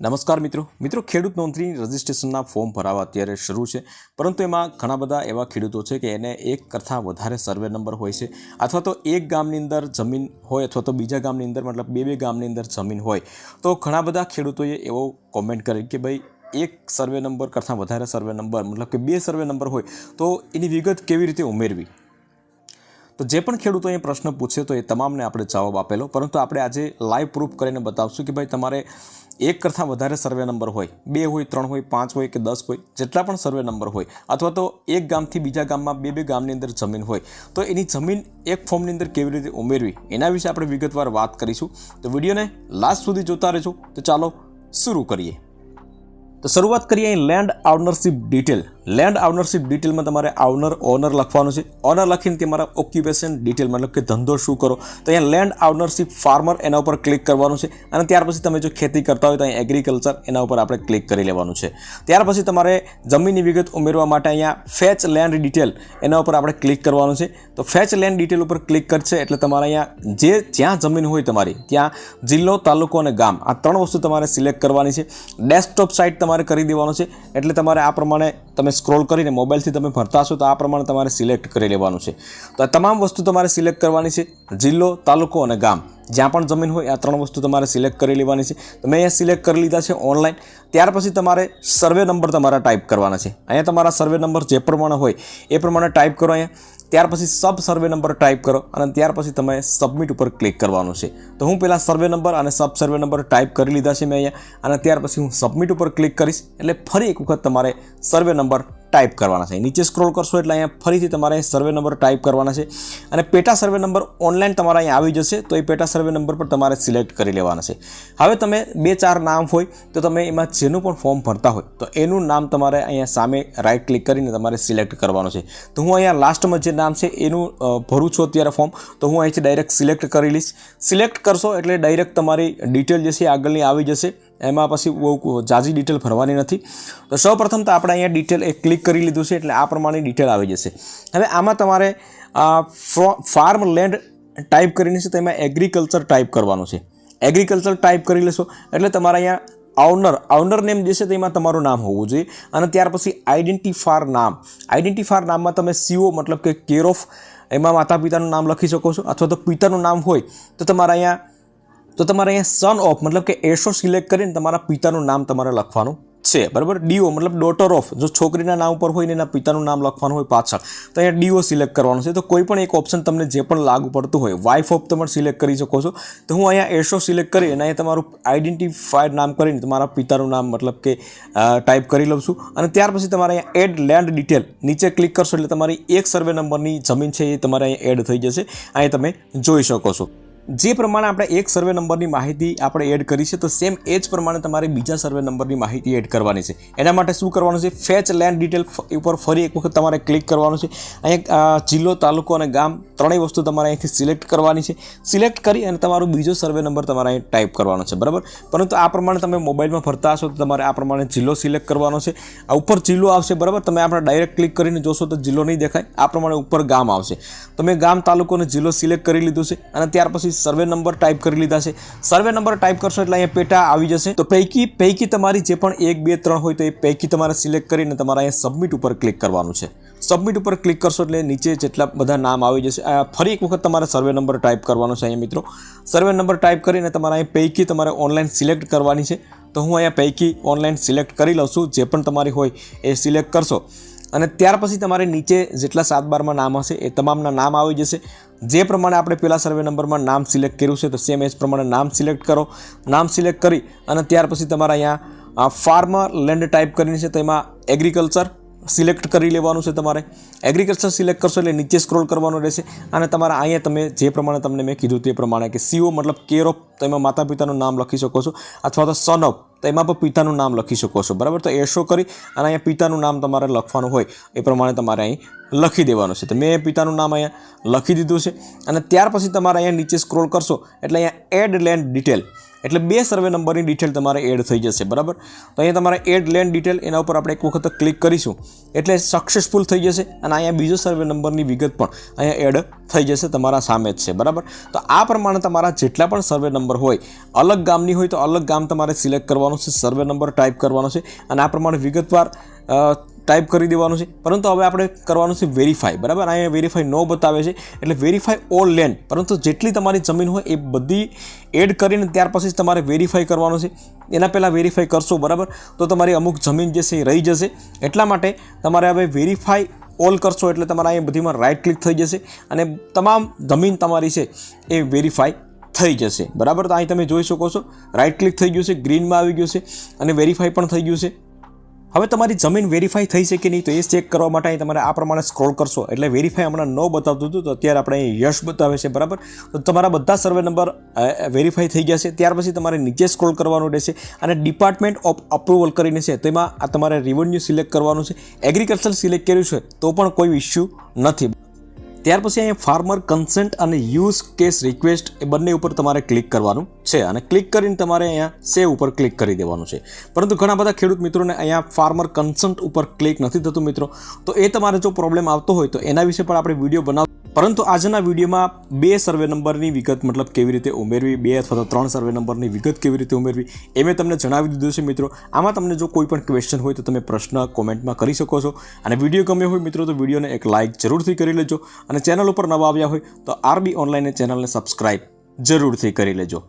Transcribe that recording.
નમસ્કાર મિત્રો. મિત્રો, ખેડૂત નોંધણી રજિસ્ટ્રેશનના ફોર્મ ભરાવા અત્યારે શરૂ છે. પરંતુ એમાં ઘણા બધા એવા ખેડૂતો છે કે એને એક કરતાં વધારે સર્વે નંબર હોય છે. અથવા તો એક ગામની અંદર જમીન હોય અથવા તો બીજા ગામની અંદર, મતલબ બે બે ગામની અંદર જમીન હોય. તો ઘણા બધા ખેડૂતોએ એવો કોમેન્ટ કરી કે ભાઈ, એક સર્વે નંબર કરતાં વધારે સર્વે નંબર, મતલબ કે બે સર્વે નંબર હોય. તો એની વિગત કેવી રીતે ઉમેરવી? તો જે પણ ખેડૂતો એ પ્રશ્ન પૂછે તો એ તમામને આપણે જવાબ આપેલો. પરંતુ આપણે આજે લાઈવ પ્રૂફ કરીને બતાવશું કે ભાઈ તમારે એક કરતાં વધારે સર્વે નંબર હોય, બે હોય, ત્રણ હોય, પાંચ હોય કે દસ હોય, જેટલા પણ સર્વે નંબર હોય, અથવા તો એક ગામથી બીજા ગામમાં બે બે ગામની અંદર જમીન હોય, તો એની જમીન એક ફોર્મની અંદર કેવી રીતે ઉમેરવી, એના વિશે આપણે વિગતવાર વાત કરીશું. તો વિડીયોને લાસ્ટ સુધી જોતા રહેજો. તો ચાલો શરૂ કરીએ. તો શરૂઆત કરીએ land ownership detail land ownership ડિટેલમાં તમારે આવનર ઓનર લખવાનું છે. ઓનર લખીને તમારા ઓક્યુપેશન ડિટેલ મતલબ કે ધંધો શું કરો. તો અહીંયા લેન્ડ ઓનરશિપ ફાર્મર એના ઉપર ક્લિક કરવાનું છે. અને ત્યાર પછી તમે જો ખેતી કરતા હોય તો અહીં એગ્રીકલ્ચર એના ઉપર આપણે ક્લિક કરી લેવાનું છે. ત્યાર પછી તમારે જમીનની વિગત ઉમેરવા માટે અહીંયા ફેચ લેન્ડ ડિટેલ એના ઉપર આપણે ક્લિક કરવાનું છે. તો ફેચ લેન્ડ ડિટેલ ઉપર ક્લિક કરશે એટલે તમારે અહીંયા જે જ્યાં જમીન હોય તમારી, ત્યાં જિલ્લો, તાલુકો અને ગામ આ ત્રણ વસ્તુ તમારે સિલેક્ટ કરવાની છે. ડેસ્કટોપ સાઇટ તમારે કરી દેવાનું છે. એટલે તમારે આ પ્રમાણે તમે સ્ક્રોલ કરીને મોબાઈલથી તમે ભરતા હશો તો આ પ્રમાણે તમારે સિલેક્ટ કરી લેવાનું છે. તો આ તમામ વસ્તુ તમારે સિલેક્ટ કરવાની છે. જિલ્લો, તાલુકો અને ગામ. જ્યાં પણ જમીન હોય, આ ત્રણ વસ્તુ તમારે સિલેક્ટ કરી લેવાની છે. તો મેં અહીંયા સિલેક્ટ કરી લીધા છે ઓનલાઈન ત્યાર પછી તમારે સર્વે નંબર તમારા ટાઈપ કરવાના છે. અહીંયા તમારા સર્વે નંબર જે પ્રમાણે હોય, એ પ્રમાણે ટાઈપ કરો અહીંયા. ત્યાર પછી સબ સર્વે નંબર ટાઈપ કરો અને ત્યાર પછી તમે સબમિટ ઉપર ક્લિક કરવાનું છે. તો હું પહેલાં સર્વે નંબર અને સબ સર્વે નંબર ટાઈપ કરી લીધા છે મેં અહીંયા. અને ત્યાર પછી હું સબમિટ ઉપર ક્લિક કરીશ. એટલે ફરી એક વખત તમારે સર્વે નંબર ટાઈપ કરવાના છે. નીચે સ્ક્રોલ કરશો એટલે અહીંયા ફરીથી તમારે સર્વે નંબર ટાઈપ કરવાના છે અને પેટા સર્વે નંબર ઓનલાઈન તમારા અહીંયા આવી જશે તો એ પેટા સર્વે નંબર પર તમારે સિલેક્ટ કરી લેવાના છે. હવે તમે બે ચાર નામ હોય તો તમે એમાં જેનું પણ ફોર્મ ભરતા હોય તો એનું નામ તમારે અહીંયા સામે રાઈટ ક્લિક કરીને તમારે સિલેક્ટ કરવાનું છે. તો હું અહીંયા લાસ્ટમાં જે નામ છે એનું ભરું છું અત્યારે ફોર્મ તો હું અહીંથી ડાયરેક્ટ સિલેક્ટ કરી લઈશ. સિલેક્ટ કરશો એટલે ડાયરેક્ટ તમારી ડિટેલ જે છે આગળની આવી જશે. એમાં પછી બહુ જાજી ડિટેલ ભરવાની નથી. તો સૌપ્રથમ તો આપણે અહીંયા ડિટેલ એ ક્લિક કરી લીધું છે, એટલે આ પ્રમાણે ડિટેલ આવી જશે. હવે આમાં તમારે ફાર્મ લેન્ડ ટાઈપ કરીને છે તેમાં એગ્રીકલ્ચર ટાઈપ કરવાનું છે. એગ્રીકલ્ચર ટાઈપ કરી લેશો, એટલે તમારે અહીંયા ઓનર ઓનર નેમ જે છે તેમાં તમારું નામ હોવું જોઈએ. અને ત્યાર પછી આઈડેન્ટિફાર નામ. આઈડેન્ટિફાર નામમાં તમે સીઓ મતલબ કે કેર ઓફ એમાં માતા પિતાનું નામ લખી શકો છો, અથવા તો પિતાનું નામ હોય, તો તમારે અહીંયા તો તમારે અહીંયા સન ઓફ મતલબ કે એસો સિલેક્ટ કરીને તમારા પિતાનું નામ તમારે લખવાનું છે. બરાબર? ડીઓ મતલબ ડોટર ઓફ જો છોકરીના નામ ઉપર હોય ને એના પિતાનું નામ લખવાનું હોય પાછળ, તો અહીંયા ડીઓ સિલેક્ટ કરવાનું છે. તો કોઈ પણ એક ઓપ્શન તમને જે પણ લાગુ પડતું હોય વાઇફ ઓફ તમે સિલેક્ટ કરી શકો છો. તો હું અહીંયા એસો સિલેક્ટ કરી અને અહીંયા તમારું આઈડેન્ટિફાઈડ નામ કરીને તમારા પિતાનું નામ મતલબ કે ટાઈપ કરી લઉં છું. અને ત્યાર પછી તમારે અહીંયા એડ લેન્ડ ડિટેલ નીચે ક્લિક કરશો એટલે તમારી એક સર્વે નંબરની જમીન છે એ તમારે અહીંયા એડ થઈ જશે. અહીંયા તમે જોઈ શકો છો. જે પ્રમાણે આપણે એક સર્વે નંબરની માહિતી આપણે એડ કરી છે, તો સેમ એ જ પ્રમાણે તમારે બીજા સર્વે નંબરની માહિતી એડ કરવાની છે. એના માટે શું કરવાનું છે? ફેચ લેન્ડ ડિટેલ ઉપર ફરી એક વખત તમારે ક્લિક કરવાનું છે. અહીંયા જિલ્લો, તાલુકો અને ગામ ત્રણેય વસ્તુ તમારે અહીંથી સિલેક્ટ કરવાની છે. સિલેક્ટ કરી અને તમારો બીજો સર્વે નંબર તમારે અહીં ટાઈપ કરવાનો છે, બરાબર? પરંતુ આ પ્રમાણે તમે મોબાઈલમાં ફરતા હશો, તો તમારે આ પ્રમાણે જિલ્લો સિલેક્ટ કરવાનો છે. આ ઉપર જિલ્લો આવશે, બરાબર? તમે આપણે ડાયરેક્ટ ક્લિક કરીને જોશો તો જિલ્લો નહીં દેખાય. આ પ્રમાણે ઉપર ગામ આવશે. તમે ગામ, તાલુકો અને જિલ્લો સિલેક્ટ કરી લીધું છે અને ત્યાર પછી સર્વે નંબર ટાઈપ કરી લીધા છે. સર્વે નંબર ટાઈપ કરશો એટલે અહીંયા પેટા આવી જશે. તો પૈકી પૈકી તમારી જે પણ એક, બે, ત્રણ હોય તો એ પૈકી તમારે સિલેક્ટ કરીને તમારે અહીંયા સબમિટ ઉપર ક્લિક કરવાનું છે. સબમિટ ઉપર ક્લિક કરશો એટલે નીચે જેટલા બધા નામ આવી જશે. ફરી એક વખત તમારે સર્વે નંબર ટાઈપ કરવાનો છે અહીંયા મિત્રો. સર્વે નંબર ટાઈપ કરીને તમારે અહીં પૈકી તમારે ઓનલાઈન સિલેક્ટ કરવાની છે. તો હું અહીંયા પૈકી ઓનલાઈન સિલેક્ટ કરી લઉં છું. જે પણ તમારી હોય એ સિલેક્ટ કરશો. અને ત્યાર પછી તમારે નીચે જેટલા સાત બારમાં નામ હશે એ તમામના નામ આવી જશે. જે પ્રમાણે આપણે પહેલા સર્વે નંબરમાં નામ સિલેક્ટ કર્યું છે તો સેમ એ પ્રમાણે નામ સિલેક્ટ કરો. નામ સિલેક્ટ કરી અને ત્યાર પછી તમારે અહીંયા ફાર્મર લેન્ડ ટાઈપ કરીને છે તેમાં એગ્રીકલ્ચર સિલેક્ટ કરી લેવાનું છે તમારે. એગ્રીકલ્ચર સિલેક્ટ કરશો એટલે નીચે સ્ક્રોલ કરવાનું રહેશે. અને તમારે અહીંયા તમે જે પ્રમાણે તમને મેં કીધું તે પ્રમાણે કે સીઓ મતલબ કેર ઓફ તો માતા પિતાનું નામ લખી શકો છો. અથવા તો સન ઓફ તો એમાં પણ પિતાનું નામ લખી શકો છો. બરાબર? તો એશો કરી અને અહીંયા પિતાનું નામ તમારે લખવાનું હોય એ પ્રમાણે તમારે અહીં લખી દેવાનું છે. તો મેં પિતાનું નામ અહીંયા લખી દીધું છે. અને ત્યાર પછી તમારે અહીંયા નીચે સ્ક્રોલ કરશો એટલે અહીંયા એડ લેન્ડ ડિટેલ એટલે બે સર્વે નંબરની ડિટેલ તમારે એડ થઈ જશે, બરાબર? તો અહીંયા તમારે એડ લેન્ડ ડિટેલ એના ઉપર આપણે એક વખત ક્લિક કરીશું. એટલે સક્સેસફુલ થઈ જશે અને અહીંયા બીજો સર્વે નંબરની વિગત પણ અહીંયા એડ થઈ જશે તમારા સામે જ છે, બરાબર? તો આ પ્રમાણે તમારા જેટલા પણ સર્વે નંબર હોય, અલગ ગામની હોય તો અલગ ગામ તમારે સિલેક્ટ કરવાનું છે સર્વે નંબર ટાઈપ કરવાનો છે અને આ પ્રમાણે વિગતવાર ટાઈપ કરી દેવાનું છે. પરંતુ હવે આપણે કરવાનું છે વેરીફાઈ બરાબર? અહીંયા વેરીફાઈ નો બતાવે છે. એટલે વેરીફાઈ ઓલ લેન્ડ પરંતુ જેટલી તમારી જમીન હોય એ બધી એડ કરીને ત્યાર પછી જ તમારે વેરીફાઈ કરવાનું છે. એના પહેલાં વેરીફાઈ કરશો, બરાબર? તો તમારી અમુક જમીન જે છે એ રહી જશે. એટલા માટે તમારે હવે વેરીફાઈ ઓલ કરશો એટલે તમારા અહીંયા બધીમાં રાઇટ ક્લિક થઈ જશે. અને તમામ જમીન તમારી છે એ વેરીફાઈ થઈ જશે. બરાબર? તો અહીં તમે જોઈ શકો છો રાઇટ ક્લિક થઈ ગયું છે ગ્રીનમાં આવી ગયું છે અને વેરીફાઈ પણ થઈ ગયું છે. હવે તમારી જમીન વેરીફાઈ થઈ છે કે નહીં તો એ ચેક કરવા માટે અહીં તમારે આ પ્રમાણે સ્ક્રોલ કરશો. એટલે વેરીફાઈ હમણાં ન બતાવતું હતું, તો અત્યારે આપણે અહીં યશ બતાવે છે, બરાબર? તો તમારા બધા સર્વે નંબર વેરીફાઈ થઈ ગયા છે. ત્યાર પછી તમારે નીચે સ્ક્રોલ કરવાનું રહેશે અને ડિપાર્ટમેન્ટ ઓફ અપ્રુવલ કરીને છે, તેમાં આ તમારે રિવન્યુ સિલેક્ટ કરવાનું છે. એગ્રીકલ્ચર સિલેક્ટ કર્યું છે, તો પણ કોઈ ઇસ્યુ નથી. ત્યાર પછી અહીંયા ફાર્મર કન્સેન્ટ અને યુઝ કેસ રિક્વેસ્ટ એ બંને ઉપર તમારે ક્લિક કરવાનું છે અને ક્લિક કરીને તમારે અહીંયા સેવ ઉપર ક્લિક કરી દેવાનું છે. પરંતુ ઘણા બધા ખેડૂત મિત્રોને અહીંયા ફાર્મર કન્સન્ટ ઉપર ક્લિક નથી થતું મિત્રો. તો એ તમારે જો પ્રોબ્લેમ આવતો હોય તો એના વિશે પણ આપણે વીડિયો બનાવ પરંતુ આજના વિડીયોમાં બે સર્વે નંબરની વિગત મતલબ કેવી રીતે ઉમેરવી, બે અથવા તો ત્રણ સર્વે નંબરની વિગત કેવી રીતે ઉમેરવી, એ મેં તમને જણાવી દીધું છે મિત્રો. આમાં તમને જો કોઈ પણ ક્વેશ્ચન હોય તો તમે પ્રશ્ન કોમેન્ટમાં કરી શકો છો. અને વીડિયો ગમ્યો હોય મિત્રો તો વિડીયોને એક લાઇક જરૂરથી કરી લેજો. અને ચેનલ ઉપર નવા આવ્યા હોય તો આરબી ઓનલાઈન ચેનલને સબસ્ક્રાઈબ જરૂરથી કરી લેજો.